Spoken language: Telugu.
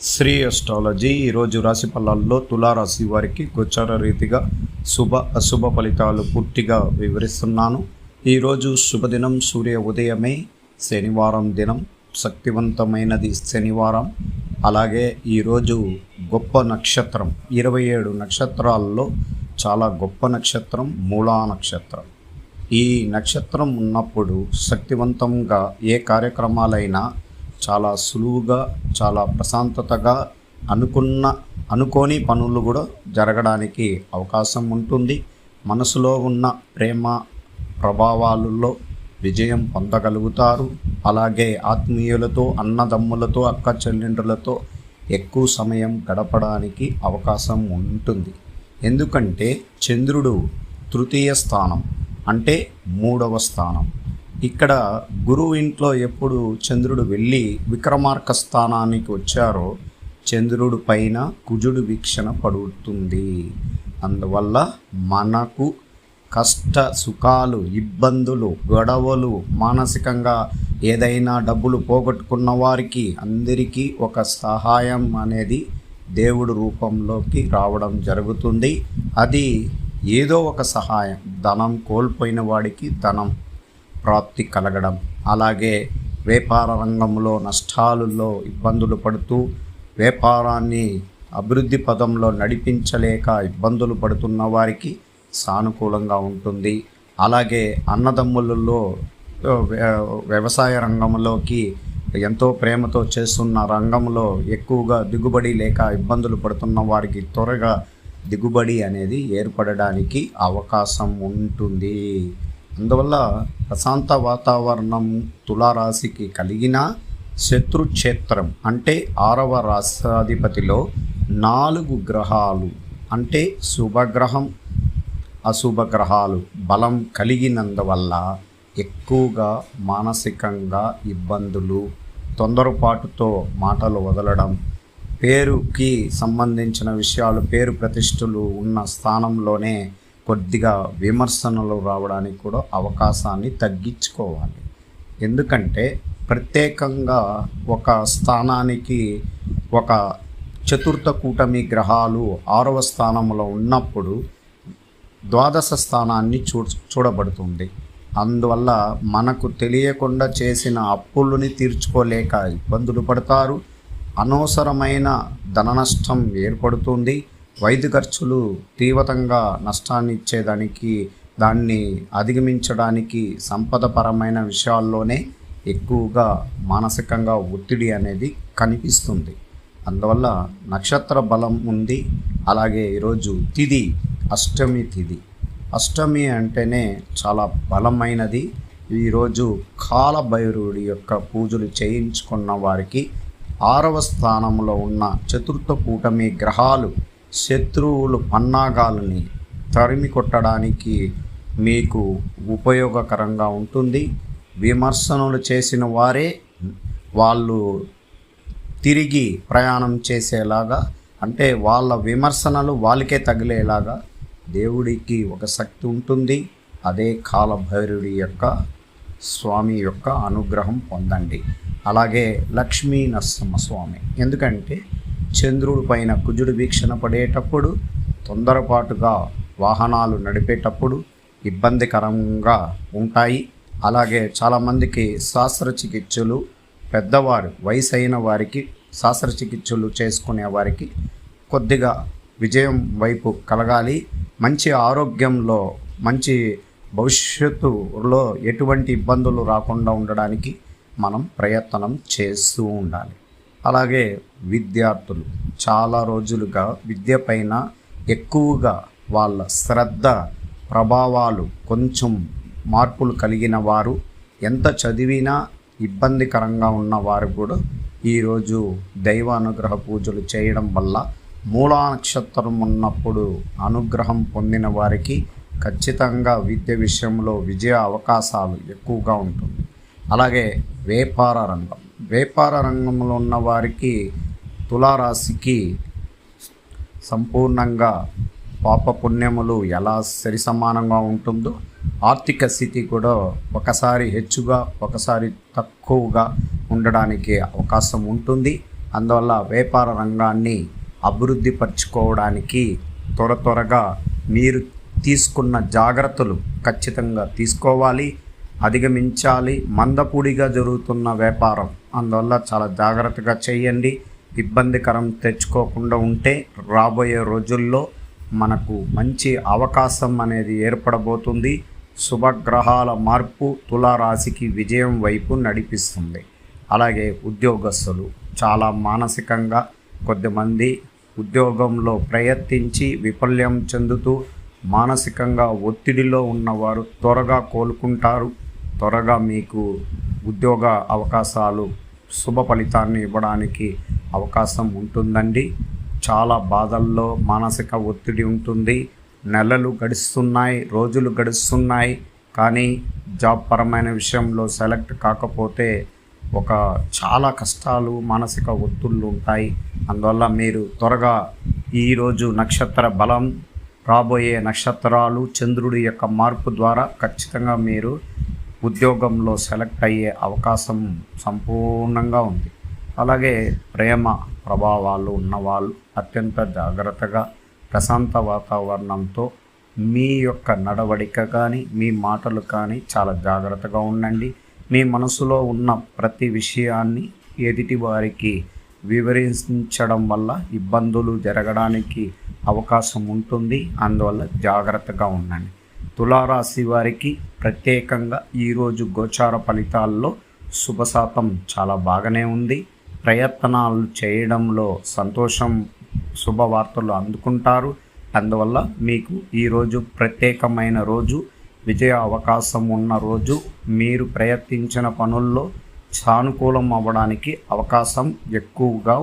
శ్రీ అస్ట్రాలజీ ఈరోజు రాశి ఫలాల్లో తులారాశి వారికి గోచార రీతిగా శుభ అశుభ ఫలితాలు పూర్తిగా వివరిస్తున్నాను. ఈరోజు శుభదినం సూర్య ఉదయమే శనివారం దినం శక్తివంతమైనది శనివారం. అలాగే ఈరోజు గొప్ప నక్షత్రం ఇరవై ఏడు నక్షత్రాల్లో చాలా గొప్ప నక్షత్రం మూలా నక్షత్రం. ఈ నక్షత్రం ఉన్నప్పుడు శక్తివంతంగా ఏ కార్యక్రమాలైనా చాలా సులువుగా చాలా ప్రశాంతతగా అనుకున్న అనుకోని పనులు కూడా జరగడానికి అవకాశం ఉంటుంది. మనసులో ఉన్న ప్రేమ ప్రభావాలలో విజయం పొందగలుగుతారు. అలాగే ఆత్మీయులతో అన్నదమ్ములతో అక్క చెల్లెండ్రులతో ఎక్కువ సమయం గడపడానికి అవకాశం ఉంటుంది. ఎందుకంటే చంద్రుడు తృతీయ స్థానం అంటే మూడవ స్థానం. ఇక్కడ గురువు ఇంట్లో ఎప్పుడు చంద్రుడు వెళ్ళి విక్రమార్క స్థానానికి వచ్చారో చంద్రుడు పైన కుజుడు వీక్షణ పడుతుంది. అందువల్ల మనకు కష్ట సుఖాలు ఇబ్బందులు గొడవలు మానసికంగా ఏదైనా డబ్బులు పోగొట్టుకున్న వారికి అందరికీ ఒక సహాయం అనేది దేవుడు రూపంలోకి రావడం జరుగుతుంది. అది ఏదో ఒక సహాయం. ధనం కోల్పోయిన వాడికి ధనం. ప్రాప్తి కలగడం. అలాగే వ్యాపార రంగంలో నష్టాలలో ఇబ్బందులు పడుతూ వ్యాపారాన్ని అభివృద్ధి పదంలో నడిపించలేక ఇబ్బందులు పడుతున్న వారికి సానుకూలంగా ఉంటుంది. అలాగే అన్నదమ్ములలో వ్య- వ్యవసాయ రంగంలోకి ఎంతో ప్రేమతో చేస్తున్న రంగంలో ఎక్కువగా దిగుబడి లేక ఇబ్బందులు పడుతున్న వారికి త్వరగా దిగుబడి అనేది ఏర్పడడానికి అవకాశం ఉంటుంది. అందువల్ల ప్రశాంత వాతావరణం తులారాశికి కలిగిన శత్రుక్షేత్రం అంటే ఆరవ రాష్ట్రాధిపతిలో నాలుగు గ్రహాలు అంటే శుభగ్రహం అశుభ గ్రహాలు బలం కలిగినందువల్ల ఎక్కువగా మానసికంగా ఇబ్బందులు తొందరపాటుతో మాటలు వదలడం పేరుకి సంబంధించిన విషయాలు పేరు ప్రతిష్టలు ఉన్న స్థానంలోనే కొద్దిగా విమర్శనలు రావడానికి కూడా అవకాశాన్ని తగ్గించుకోవాలి. ఎందుకంటే ప్రత్యేకంగా ఒక స్థానానికి ఒక చతుర్థ కూటమి గ్రహాలు ఆరవ స్థానంలో ఉన్నప్పుడు ద్వాదశ స్థానాన్ని చూ చూడబడుతుంది. అందువల్ల మనకు తెలియకుండా చేసిన అప్పులని తీర్చుకోలేక ఇబ్బందులు పడతారు. అనవసరమైన ధన నష్టం ఏర్పడుతుంది. వైద్య ఖర్చులు తీవ్రంగా నష్టాన్ని ఇచ్చేదానికి దాన్ని అధిగమించడానికి సంపదపరమైన విషయాల్లోనే ఎక్కువగా మానసికంగా ఒత్తిడి అనేది కనిపిస్తుంది. అందువల్ల నక్షత్ర బలం ఉంది. అలాగే ఈరోజు తిది అష్టమి తిది. అష్టమి అంటేనే చాలా బలమైనది. ఈరోజు కాలభైరవుడి యొక్క పూజలు చేయించుకున్న వారికి ఆరవ స్థానంలో ఉన్న చతుర్థ కూటమి గ్రహాలు శత్రువులు పన్నాగాలని తరిమి కొట్టడానికి మీకు ఉపయోగకరంగా ఉంటుంది. విమర్శనలు చేసిన వారే వాళ్ళు తిరిగి ప్రయాణం చేసేలాగా అంటే వాళ్ళ విమర్శనలు వాళ్ళకే తగిలేలాగా దేవుడికి ఒక శక్తి ఉంటుంది. అదే కాలభైరుడి యొక్క స్వామి యొక్క అనుగ్రహం పొందండి. అలాగే లక్ష్మీ నరసింహ స్వామి. ఎందుకంటే చంద్రుడి పైన కుజుడు వీక్షణ పడేటప్పుడు తొందరపాటుగా వాహనాలు నడిపేటప్పుడు ఇబ్బందికరంగా ఉంటాయి. అలాగే చాలామందికి శస్త్రచికిత్సలు పెద్దవారు వయసు అయిన వారికి శస్త్రచికిత్సలు చేసుకునే వారికి కొద్దిగా విజయం వైపు కలగాలి. మంచి ఆరోగ్యంలో మంచి భవిష్యత్తులో ఎటువంటి ఇబ్బందులు రాకుండా ఉండడానికి మనం ప్రయత్నం చేస్తూ ఉండాలి. అలాగే విద్యార్థులు చాలా రోజులుగా విద్య పైన ఎక్కువగా వాళ్ళ శ్రద్ధ ప్రభావాలు కొంచెం మార్పులు కలిగిన వారు ఎంత చదివినా ఇబ్బందికరంగా ఉన్న వారు కూడా ఈరోజు దైవ అనుగ్రహ పూజలు చేయడం వల్ల మూలా నక్షత్రం ఉన్నప్పుడు అనుగ్రహం పొందిన వారికి ఖచ్చితంగా విద్య విషయంలో విజయ అవకాశాలు ఎక్కువగా ఉంటుంది. అలాగే వ్యాపార రంగం. వ్యాపార రంగంలో ఉన్న వారికి తులారాశికి సంపూర్ణంగా పాప పుణ్యములు ఎలా సరి సమానంగా ఉంటుందో ఆర్థిక స్థితి కూడా ఒకసారి హెచ్చుగా ఒకసారి తక్కువగా ఉండడానికి అవకాశం ఉంటుంది. అందువల్ల వ్యాపార రంగాన్ని అభివృద్ధి పరచుకోవడానికి త్వర త్వరగా మీరు తీసుకున్న జాగ్రత్తలు ఖచ్చితంగా తీసుకోవాలి అధిగమించాలి. మందపూడిగా జరుగుతున్న వ్యాపారం అందువల్ల చాలా జాగ్రత్తగా చేయండి. ఇబ్బందికరం తెచ్చుకోకుండా ఉంటే రాబోయే రోజుల్లో మనకు మంచి అవకాశం అనేది ఏర్పడబోతుంది. శుభగ్రహాల మార్పు తులారాశికి విజయం వైపు నడిపిస్తుంది. అలాగే ఉద్యోగస్తులు చాలా మానసికంగా కొద్దిమంది ఉద్యోగంలో ప్రయత్నించి విఫల్యం చెందుతూ మానసికంగా ఒత్తిడిలో ఉన్నవారు త్వరగా కోలుకుంటారు. త్వరగా మీకు ఉద్యోగ అవకాశాలు శుభ ఫలితాన్ని ఇవ్వడానికి అవకాశం ఉంటుందండి. చాలా బాధల్లో మానసిక ఒత్తిడి ఉంటుంది. నెలలు గడుస్తున్నాయి రోజులు గడుస్తున్నాయి. కానీ జాబ్ పరమైన విషయంలో సెలెక్ట్ కాకపోతే ఒక చాలా కష్టాలు మానసిక ఒత్తుళ్ళు ఉంటాయి. అందువల్ల మీరు త్వరగా ఈరోజు నక్షత్ర బలం రాబోయే నక్షత్రాలు చంద్రుడి యొక్క మార్పు ద్వారా ఖచ్చితంగా మీరు ఉద్యోగంలో సెలెక్ట్ అయ్యే అవకాశం సంపూర్ణంగా ఉంది. అలాగే ప్రేమ ప్రభావాలు ఉన్నవాళ్ళు అత్యంత జాగ్రత్తగా ప్రశాంత వాతావరణంతో మీ యొక్క నడవడిక కానీ మీ మాటలు కానీ చాలా జాగ్రత్తగా ఉండండి. మీ మనసులో ఉన్న ప్రతి విషయాన్ని ఎదుటి వారికి వివరించడం వల్ల ఇబ్బందులు జరగడానికి అవకాశం ఉంటుంది. అందువల్ల జాగ్రత్తగా ఉండండి. తులారాశి వారికి ప్రత్యేకంగా ఈరోజు గోచార ఫలితాల్లో శుభశాతం చాలా బాగానే ఉంది. ప్రయత్నాలు చేయడంలో సంతోషం శుభవార్తలు అందుకుంటారు. అందువల్ల మీకు ఈరోజు ప్రత్యేకమైన రోజు విజయ అవకాశం ఉన్న రోజు. మీరు ప్రయత్నించిన పనుల్లో సానుకూలం అవ్వడానికి అవకాశం ఎక్కువగా